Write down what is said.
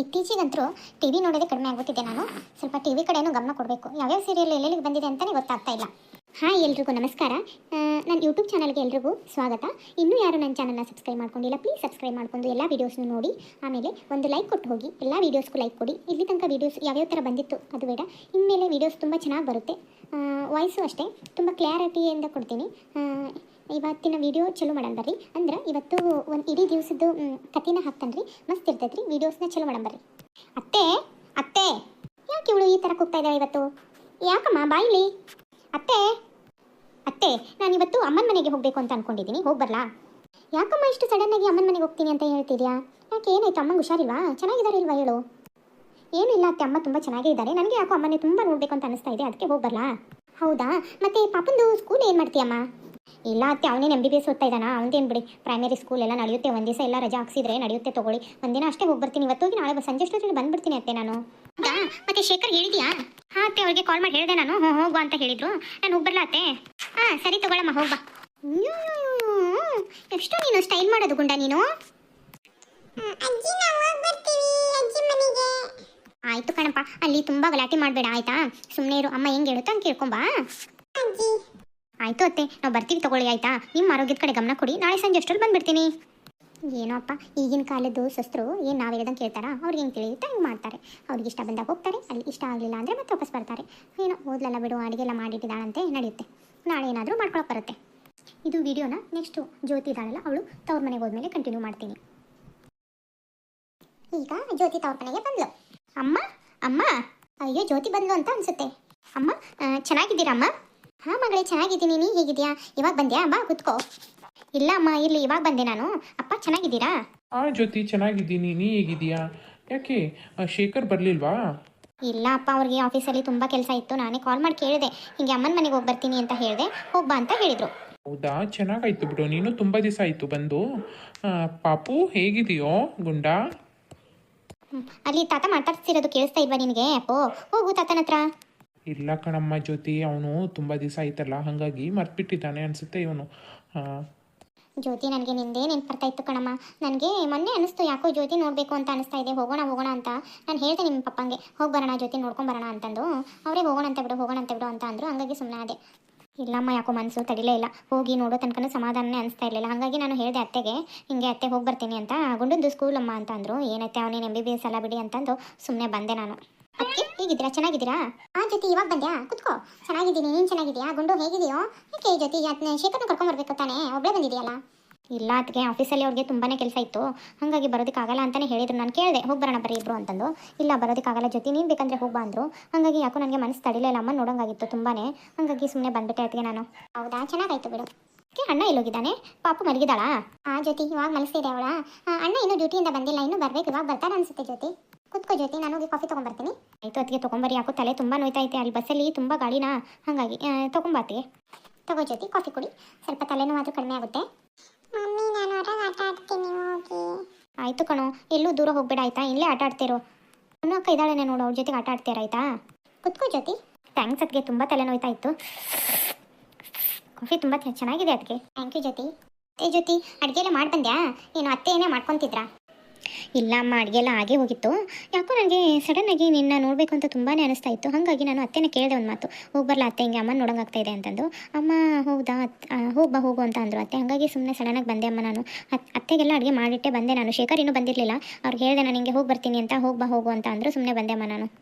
ಇತ್ತೀಚೆಗಂತೂ T V ನೋಡೋದೇ ಕಡಿಮೆ ಆಗುತ್ತಿದೆ ನಾನು. ಸ್ವಲ್ಪ ಟಿ ವಿ ಕಡೆಯೂ ಗಮನ ಕೊಡಬೇಕು. ಯಾವ್ಯಾವ ಸೀರಿಯಲ್ ಎಲ್ಲೆಲ್ಲಿಗೆ ಬಂದಿದೆ ಅಂತಲೇ ಗೊತ್ತಾಗ್ತಾ ಇಲ್ಲ. ಹಾಯ್ ಎಲ್ರಿಗೂ ನಮಸ್ಕಾರ. ನನ್ನ ಯೂಟ್ಯೂಬ್ ಚಾನಲ್ಗೆ ಎಲ್ರಿಗೂ ಸ್ವಾಗತ. ಇನ್ನೂ ಯಾರು ನನ್ನ ಚಾನಲ್ನ ಸಬ್ಸ್ಕ್ರೈಬ್ ಮಾಡ್ಕೊಂಡಿಲ್ಲ ಪ್ಲೀಸ್ ಸಬ್ಸ್ಕ್ರೈಬ್ ಮಾಡ್ಕೊಂಡು ಎಲ್ಲ ವೀಡಿಯೋಸ್ನು ನೋಡಿ. ಆಮೇಲೆ ಒಂದು ಲೈಕ್ ಕೊಟ್ಟು ಹೋಗಿ, ಎಲ್ಲ ವೀಡಿಯೋಸ್ಗೂ ಲೈಕ್ ಕೊಡಿ. ಇಲ್ಲಿ ತನಕ ವೀಡಿಯೋಸ್ ಯಾವ್ಯಾವ ಥರ ಬಂದಿತ್ತು ಅದು ಬೇಡ. ಇನ್ಮೇಲೆ ವೀಡಿಯೋಸ್ ತುಂಬ ಚೆನ್ನಾಗಿ ಬರುತ್ತೆ. ವಾಯ್ಸು ಅಷ್ಟೇ. ತುಂಬ ಕ್ಲಾರಿಟಿಯಿಂದ ಕೊಡ್ತೀನಿ. ಇವತ್ತಿನ ವಿಡಿಯೋ ಚಲೋ ಮಾಡೋಣ ಬರ್ರಿ. ಅಂದ್ರೆ ಇವತ್ತು ಒಂದು ಇಡೀ ದಿವಸದ್ದು ಕಥೆನ ಹಾಕ್ತಾನೆ ರೀ ಮಸ್ತ್ ಇರ್ತೈತ್ರಿ ವೀಡಿಯೋಸ್ನ ಚಲೋ ಮಾಡೋಣ ಬರ್ರಿ. ಅತ್ತೆ ಅತ್ತೆ, ಯಾಕೆ ಇವಳು ಈ ಥರ ಕೂಗ್ತಾ ಇದ್ದಾಳೆ ಇವತ್ತು? ಯಾಕಮ್ಮ ಬಾಯಿಲಿ ಅತ್ತೆ ಅತ್ತೆ, ನಾನು ಇವತ್ತು ಅಮ್ಮನ ಮನೆಗೆ ಹೋಗಬೇಕು ಅಂತ ಅನ್ಕೊಂಡಿದ್ದೀನಿ. ಹೋಗಿ ಬರಲಾ? ಯಾಕಮ್ಮ ಇಷ್ಟು ಸಡನ್ನಾಗಿ ಅಮ್ಮನ ಮನೆಗೆ ಹೋಗ್ತೀನಿ ಅಂತ ಹೇಳ್ತಿದ್ಯಾ? ಯಾಕೆ ಏನಾಯ್ತು? ಅಮ್ಮಂಗೆ ಹುಷಾರಿಲ್ವಾ? ಚೆನ್ನಾಗಿದ್ದಾರೆ ಇಲ್ವಾ ಹೇಳು? ಏನಿಲ್ಲ ಅತ್ತೆ, ಅಮ್ಮ ತುಂಬ ಚೆನ್ನಾಗೇ ಇದ್ದಾರೆ. ನನಗೆ ಯಾಕೋ ಅಮ್ಮನೇ ತುಂಬ ನೋಡಬೇಕು ಅಂತ ಅನಿಸ್ತಾ ಇದೆ. ಅದಕ್ಕೆ ಹೋಗಿ ಬರಲಾ? ಹೌದಾ? ಮತ್ತೆ ಪಾಪಂದು ಸ್ಕೂಲ್ ಏನು ಮಾಡ್ತೀಯಮ್ಮ? ಇಲ್ಲ ಅತ್ತೆ ಅವನೇನು ಎಂ ಬಿ ಬಿ ಎಸ್ ಓದ್ತಾ ಇದ್ದಾನ? ಅವನೇನು ಬಿಡಿ? ಪ್ರೈಮರಿ ಸ್ಕೂಲ್ ಎಲ್ಲ ನಡೆಯುತ್ತೆ ಒಂದು ದಿವಸ ಎಲ್ಲ ರಜಾ ಹಾಕ್ಸಿದ್ರೆ ನಡೆಯುತ್ತೆ ತಗೊಳ್ಳಿ. ಒಂದಿನ ಅಷ್ಟೇ ಹೋಗಿ ಬರ್ತೀನಿ ಇವತ್ತು ಹೋಗಿ ನಾಳೆ ಸಂಜೆ ಅಷ್ಟೊತ್ತಿಗೆ ಬಂದ್ಬಿಡ್ತೀನಿ ಅತ್ತೆ ನಾನು. ಹೌದಾ? ಮತ್ತೆ ಶೇಖರ್ ಹೇಳಿದ್ಯಾ? ಹಾ ಅತ್ತೆ ಅವ್ರಿಗೆ ಕಾಲ್ ಮಾಡಿ ಹೇಳಿದೆ ನಾನು. ಹ್ಞೂ ಹೋಗು ಅಂತ ಹೇಳಿದ್ರು. ನಾನು ಹೋಗಿ ಬರ್ಲಾ ಅತ್ತೆ? ಹಾಂ ಸರಿ ತಗೊಳಮ್ಮ ಹೋಗ್ಬಾ. ಎಷ್ಟು ನೀನು ಸ್ಟೈಲ್ ಮಾಡೋದು ಗುಂಡ ನೀನು. ಆಯ್ತು ಕಣಪ್ಪ ಅಲ್ಲಿ ತುಂಬಾ ಗಲಾಟೆ ಮಾಡಬೇಡ ಆಯ್ತಾ? ಸುಮ್ಮನೆ ಇರು ಅಮ್ಮ ಹೆಂಗ್ ಹೇಳುತ್ತ ಅಂತ ಕೇಳ್ಕೊಂಬಾ. ಆಯ್ತು ಅತ್ತೆ, ನಾವು ಬರ್ತೀವಿ ತಗೊಳ್ಳಿ, ಆಯ್ತಾ? ನಿಮ್ಮ ಆರೋಗ್ಯದ ಕಡೆ ಗಮನ ಕೊಡಿ, ನಾಳೆ ಸಂಜೆ ಅಷ್ಟರಲ್ಲಿ ಬಂದ್ಬಿಡ್ತೀನಿ. ಏನೋ ಅಪ್ಪ, ಈಗಿನ ಕಾಲದ್ದು ಸಸ್ತ್ರು ಏನು ನಾವು ಹೇಳ್ದಂಗೆ ಕೇಳ್ತಾರಾ? ಅವ್ರಿಗೆ ಹೆಂಗೆ ತಿಳಿಯುತ್ತೆ, ಹಿಂಗೆ ಮಾಡ್ತಾರೆ. ಅವ್ರಿಗೆ ಇಷ್ಟ ಬಂದಾಗ ಹೋಗ್ತಾರೆ, ಅಲ್ಲಿ ಇಷ್ಟ ಆಗಲಿಲ್ಲ ಅಂದರೆ ಮತ್ತೆ ವಾಪಸ್ ಬರ್ತಾರೆ. ಏನೋ ಓದ್ಲಲ್ಲ ಬಿಡು, ಅಡುಗೆ ಎಲ್ಲ ಮಾಡಿಟ್ಟಿದ್ದಾಳಂತೆ ನಡೆಯುತ್ತೆ ನಾಳೆ ಏನಾದರೂ ಮಾಡ್ಕೊಳಕ್ಕೆ ಬರುತ್ತೆ. ಇದು ವಿಡಿಯೋನ ನೆಕ್ಸ್ಟು ಜ್ಯೋತಿ ಇದ್ದಾಳಲ್ಲ, ಅವಳು ತವ್ರ ಮನೆಗೆ ಹೋದ್ಮೇಲೆ ಕಂಟಿನ್ಯೂ ಮಾಡ್ತೀನಿ. ಈಗ ಜ್ಯೋತಿ ತವ್ರ ಮನೆಗೆ ಬಂದ್ಲು. ಅಮ್ಮ ಅಮ್ಮ, ಅಯ್ಯೋ, ಜ್ಯೋತಿ ಬಂದ್ಲು ಅಂತ ಅನ್ಸುತ್ತೆ. ಅಮ್ಮ ಚೆನ್ನಾಗಿದ್ದೀರಾ, ಅಮ್ಮ? ಹಾಂ ಮಗಳೇ ಚೆನ್ನಾಗಿದ್ದೀನಿ. ನೀ ಹೇಗಿದ್ಯಾ ಇವಾಗ ಬಂದ್ಯಾ? ಬಾ ಕುತ್ಕೋ. ಇಲ್ಲ ಅಮ್ಮ ಇಲ್ಲಿ ಇವಾಗ ಬಂದೆ ನಾನು. ಅಪ್ಪ ಚೆನ್ನಾಗಿದ್ದೀರಾ? ಆ ಜ್ಯೋತಿ ಚೆನ್ನಾಗಿದ್ದೀನಿ. ನೀ ಹೇಗಿದೀಯಾ ಯಾಕೆ? ಆ, ಶೇಖರ್ ಬರಲಿಲ್ವಾ? ಇಲ್ಲ ಅಪ್ಪ ಅವ್ರಿಗೆ ಆಫೀಸಲ್ಲಿ ತುಂಬ ಕೆಲಸ ಇತ್ತು. ನಾನೇ ಕಾಲ್ ಮಾಡಿ ಕೇಳಿದೆ. ಹಿಂಗೆ ಅಮ್ಮನ ಮನೆಗೆ ಹೋಗಿ ಬರ್ತೀನಿ ಅಂತ ಹೇಳಿದೆ. ಹೋಗ್ಬಾ ಅಂತ ಹೇಳಿದರು. ಹೌದಾ? ಚೆನ್ನಾಗಾಯ್ತು ಬಿಡು. ನೀನು ತುಂಬ ದಿವಸ ಆಯಿತು ಬಂದು. ಆ, ಪಾಪು ಹೇಗಿದೆಯೋ ಗುಂಡ? ಅಲ್ಲಿ ತಾತ ಮಾತಾಡ್ತಿರೋದು ಕೇಳಿಸ್ತಾ ಇಲ್ವಾ ನಿನಗೆ? ಅಪ್ಪೋ ಹೋಗು ತಾತನ ಹತ್ರ. ಇಲ್ಲ ಕಣಮ್ಮ ಜ್ಯೋತಿ, ಅವನು ತುಂಬ ದಿವಸ ಆಯ್ತಲ್ಲ, ಹಾಗಾಗಿ ಮರ್ತ್ಬಿಟ್ಟಿದ್ದಾನೆ ಅನಿಸುತ್ತೆ ಇವನು. ಜ್ಯೋತಿ, ನನಗೆ ನಿಂದೇ ನೆನ್ಪು ಬರ್ತಾ ಇತ್ತು ಕಣಮ್ಮ. ನನಗೆ ಮೊನ್ನೆ ಅನಿಸ್ತು, ಯಾಕೋ ಜ್ಯೋತಿ ನೋಡಬೇಕು ಅಂತ ಅನಿಸ್ತಾ ಇದೆ, ಹೋಗೋಣ ಹೋಗೋಣ ಅಂತ. ನಾನು ಹೇಳ್ದೆ ನಿಮ್ಮ ಪಪ್ಪಂಗೆ, ಹೋಗಿ ಬರೋಣ ಜ್ಯೋತಿ, ನೋಡ್ಕೊಂಡು ಬರೋಣ ಅಂತಂದು. ಅವರೇ ಹೋಗೋಣ ಅಂತ ಬಿಡು, ಹೋಗೋಣ ಅಂತ ಬಿಡು ಅಂತ ಅಂದರು, ಹಂಗಾಗಿ ಸುಮ್ಮನೆ ಅದೇ ಇಲ್ಲಮ್ಮ, ಯಾಕೋ ಮನಸ್ಸು ತಡಿಲೇ ಇಲ್ಲ. ಹೋಗಿ ನೋಡೋ ತನಕ ಸಮಾಧಾನನೇ ಅನಿಸ್ತಾ ಇರಲಿಲ್ಲ. ಹಾಗಾಗಿ ನಾನು ಹೇಳಿದೆ ಅತ್ತೆಗೆ, ಹಿಂಗೆ ಅತ್ತೆ, ಹೋಗಿ ಬರ್ತೀನಿ ಅಂತ. ಗುಂಡದ್ದು ಸ್ಕೂಲಮ್ಮ ಅಂತ ಅಂದರು. ಏನತ್ತೆ, ಅವನೇನು ಎಂ ಬಿ ಬಿ ಎಸ್ ಅಲ್ಲ ಬಿಡಿ ಅಂತಂದು ಸುಮ್ಮನೆ ಬಂದೆ ನಾನು. ಅದಕ್ಕೆ ಹೇಗಿದ್ದೀರಾ? ಚೆನ್ನಾಗಿದ್ದೀರಾ? ಆ ಜೊತೆ ಇವಾಗ ಬಂದ್ಯಾ? ಕುತ್ಕೋ. ಚೆನ್ನಾಗಿದ್ದೀನಿ, ನೀನು ಚೆನ್ನಾಗಿದ್ಯಾ ಗುಂಡು ಹೇಗಿದೆಯೋ? ಯಾಕೆ ಜೊತೆ ಶೇಖರ್ನ ಕರ್ಕೊಂಬರ್ಬೇಕು ತಾನೆ? ಒಬ್ಬಳೇ ಬಂದಿದೆಯಲ್ಲ? ಇಲ್ಲ ಅದಕ್ಕೆ ಆಫೀಸಲ್ಲಿ ಅವ್ರಿಗೆ ತುಂಬಾನೇ ಕೆಲಸ ಇತ್ತು. ಹಾಗಾಗಿ ಬರೋದಕ್ಕಾಗಲ್ಲ ಅಂತಾನೆ ಹೇಳಿದ್ರು. ನಾನು ಕೇಳಿದೆ, ಹೋಗಿ ಬರೋಣ ಬರೀ ಇಬ್ರು ಅಂತಂದು. ಇಲ್ಲ, ಬರೋದಕ್ಕಾಗಲ್ಲ ಜೊತೆ ನೀನು ಬೇಕಂದ್ರೆ ಹೋಗಿ ಬಂದರು ಹಾಗಾಗಿ ಯಾಕೋ ನನಗೆ ಮನಸ್ಸು ತಡಿಲಿಲ್ಲ ಅಮ್ಮ ನೋಡೋಂಗಾಗಿತ್ತು ತುಂಬಾನೇ. ಹಾಗಾಗಿ ಸುಮ್ಮನೆ ಬಂದ್ಬಿಟ್ಟೆ ಅದಕ್ಕೆ ನಾನು. ಹೌದಾ? ಚೆನ್ನಾಗಾಯ್ತು ಬಿಡು. ಅಣ್ಣ ಇಲ್ಲೋಗಿದ್ದಾನೆ ಪಾಪು ಮಲಗಿದಾಳಾ ಆ ಜ್ಯೋತಿ, ಇವಾಗ ಮನಸ್ಸಿದೆ ಅವಳ? ಅಣ್ಣ ಇನ್ನೂ ಡ್ಯೂಟಿಯಿಂದ ಬಂದಿಲ್ಲ, ಇನ್ನೂ ಬರ್ಬೇಕು, ಇವಾಗ ಬರ್ತಾರೆ ಅನ್ಸುತ್ತೆ ಜ್ಯೋತಿ. ಕುತ್ಕೋ ಜ್ಯೋತಿ ನಾನು ಹೋಗಿ ಕಾಫಿ ತೊಗೊಂಬರ್ತೀನಿ. ಆಯಿತು ಅದಕ್ಕೆ ತೊಗೊಂಬರಿ ಯಾಕೋ ತಲೆ ತುಂಬ ನೋಯ್ತೈತೆ ಅಲ್ಲಿ ಬಸ್ಸಲ್ಲಿ ತುಂಬ ಗಾಡಿನಾ ಹಾಗಾಗಿ ತೊಗೊಂಬಾತಿಗೆ ತಗೋ ಜ್ಯೋತಿ ಕಾಫಿ ಕುಡಿ. ಸ್ವಲ್ಪ ತಲೆನೋ ಆದರೂ ಕಡಿಮೆ ಆಗುತ್ತೆ. ಮಮ್ಮಿ ನಾನು ಹೊರಗೆ ಆಟ ಆಡ್ತೀನಿ ಹೋಗಿ. ಆಯಿತು ಕಣೋ ಎಲ್ಲೂ ದೂರ ಹೋಗ್ಬೇಡ ಆಯ್ತಾ? ಇಲ್ಲೇ ಆಟ ಆಡ್ತಿರೋ ಇನ್ನೂ ಅಕ್ಕ ಇದ್ದಾಳೆ ನೋಡು ಅವ್ರ ಜೊತೆಗೆ ಆಟ ಆಡ್ತೀರ ಆಯ್ತಾ? ಕುತ್ಕೋ ಜ್ಯೋತಿ. ಥ್ಯಾಂಕ್ಸ್ ಅದಕ್ಕೆ ತುಂಬ ತಲೆನೋಯ್ತಾ ಇತ್ತು ಕಾಫಿ ತುಂಬ ಚೆನ್ನಾಗಿದೆ ಅದಕ್ಕೆ ಥ್ಯಾಂಕ್ ಯು ಜ್ಯೋತಿ. ಏ ಜ್ಯೋತಿ ಅಡುಗೆ ಎಲ್ಲ ಮಾಡಿ ಬಂದ್ಯಾ ಏನು ಅತ್ತೆ ಏನೇ ಮಾಡ್ಕೊತಿದ್ರಾ? ಇಲ್ಲ, ಅಮ್ಮ ಅಡುಗೆ ಎಲ್ಲ ಆಗೇ ಹೋಗಿತ್ತು. ಯಾಕೋ ನನಗೆ ಸಡನ್ನಾಗಿ ನಿನ್ನ ನೋಡಬೇಕು ಅಂತ ತುಂಬಾ ಅನಿಸ್ತಾ ಇತ್ತು. ಹಾಗಾಗಿ ನಾನು ಅತ್ತೆನ ಕೇಳಿದೆ ಒಂದು ಮಾತು. ಹೋಗಿ ಅತ್ತೆ, ಹಿಂಗೆ ಅಮ್ಮನ ನೋಡೋಂಗಾಗ್ತಾ ಇದೆ ಅಂತಂದು. ಅಮ್ಮ, ಹೌದಾ? ಹೋಗಿ ಬಾ, ಹೋಗು ಅಂತ ಅಂದರು ಅತ್ತೆ. ಹಾಗಾಗಿ ಸುಮ್ಮನೆ ಸಡನ್ನಾಗಿ ಬಂದೆ ಅಮ್ಮ ನಾನು. ಅತ್- ಅತ್ತೆಗೆಲ್ಲ ಅಡುಗೆ ಮಾಡಿಟ್ಟೆ ಬಂದೆ ನಾನು. ಶೇಖರ್ ಇನ್ನೂ ಬಂದಿರಲಿಲ್ಲ. ಅವ್ರಿಗೆ ಹೇಳಿದೆ, ನಾನು ಹಿಂಗೆ ಹೋಗಿ ಬರ್ತೀನಿ ಅಂತ, ಹೋಗಿ ಬಾ, ಹೋಗು ಅಂತ ಅಂದರು ಸುಮ್ಮನೆ ಬಂದೆ ಅಮ್ಮ ನಾನು.